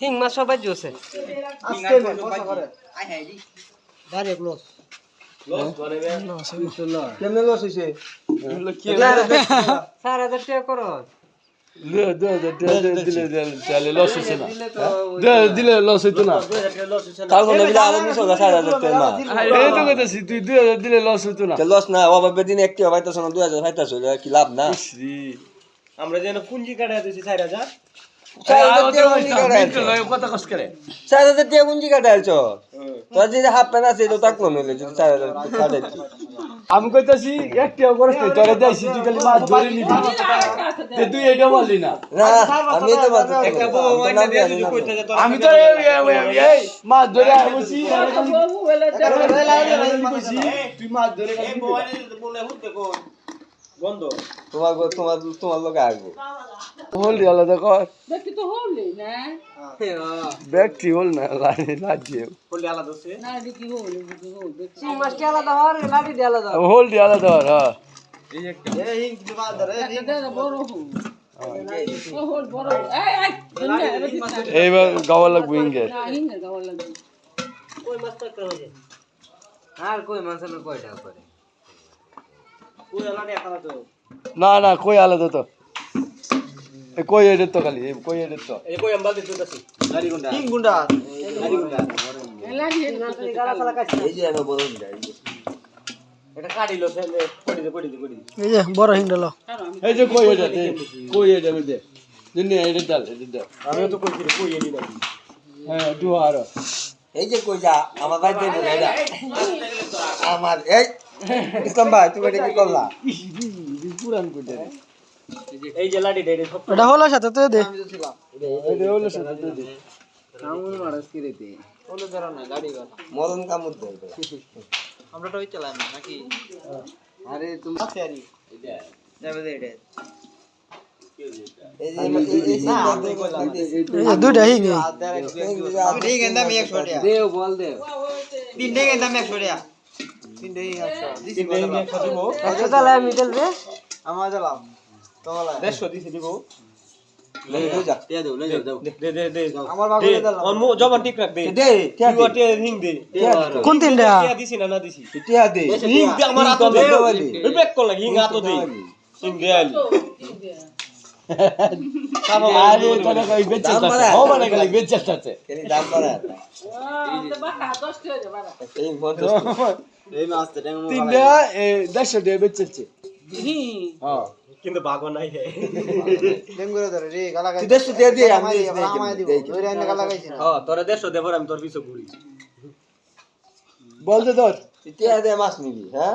হিং মাছ সবাই জোসে কেমনে লস হইছে চার হাজার টাকা করো দিলে লস হইতো না কাল কোন দিলে আরও মিস হবে 4000 টাকা হাজার দিলে লস হইতো না লস না অভাবে দিন একটি হইতাছ না 2000 হইতাছ কি লাভ না আমরা যেন পুঞ্জি কাটা দিছি চার হাজার। করে? 4000 টাকা পুঞ্জি কাটাইছ তোর যে হাফ প্যান্ট আছে তো তাকলো নইলে যদি 4000 কাটাইছি আমি কইতাছি একটিও করস নাই তোরে দেইছি তুই খালি মাছ ধরে নিবি। তে তুই এটা বললি না। না আমি তো বাদ একটা বউ মাইনা দিয়ে দিছি কইতে যে তোর আমি তো এই- এই- এই- এই মাছ ধরে আইবছি তুই মাছ ধরে এই বউ আইনা দিতে বলে হুতে কোন বন্ধ তোমার তোমার তোমার লগে আসব। হলদি আলাদা কর দেখি তো হলি না? ব্যক্তি হল না লাগিয়ে বলে আলাদা আছে না দেখি হলি দেখি হলি মাছটি আলাদা লাঠি আলাদা হলদি আলাদা হর হ্যাঁ। একটা। দে বড় হল। ও হল এই দিস না। এইবার গাওয়া লাগবে ইঙ্গে না হিঙ্গা গাওয়ার লাগবে। আর কই মাছ না কয় টাকা করে? না না কই আলাদা তো এ কই এডের তো খালি এ কই এডের তো এই কই আম্বাল দিতে আছে গাড়ি গুন্ডা তিন গুন্ডা এই লাগি এই যে আমি এটা কাটিলো ফেলে পড়ি দে পড়ি দে পড়ি দে এই যে কই এডে দে কই এডে মে দে দিনে এডে ডাল এডে ডাল আমিও তো কইছি কই হ্যাঁ দু আর এই যে কই যা আমার ভাই দেব না আমার এই ইসলাম ভাই তুমি এটা কি করলা? পুরান কই দে এই যে লাডি ডেডে সব এটা হলো সাথে দে দে। কামুন মারাস কি রেতে মরণ কামুদ দেব আমরা তো চালাম নাকি? আরে তুমি আছে আরি। যাবে দে এটা। এই যে এই যে দুইটা হিং ঠিক আছে আমি 100 টাকা। দেও বল দেও। তিনটে কিন্তু আমি 100 টাকা। জবান ঠিক রাখ দে। দে টিয়া তুই ওটে রিং দে। কোন তিনটা টিয়া দিছি না না দিছি। টিয়া দে। রিং দে আমার হাতে হিং হাতে দে হিং দে। আলি তিনটা দেড়শো টাকা বেচেছে কিন্তু বাগো নাই দেড়শো দিয়ে দে আমি হ্যাঁ তোরা 150 দেবর আমি তোর পিছু ঘুরি বলতে তোর ইতিহাস দে মাছ নিবি হ্যাঁ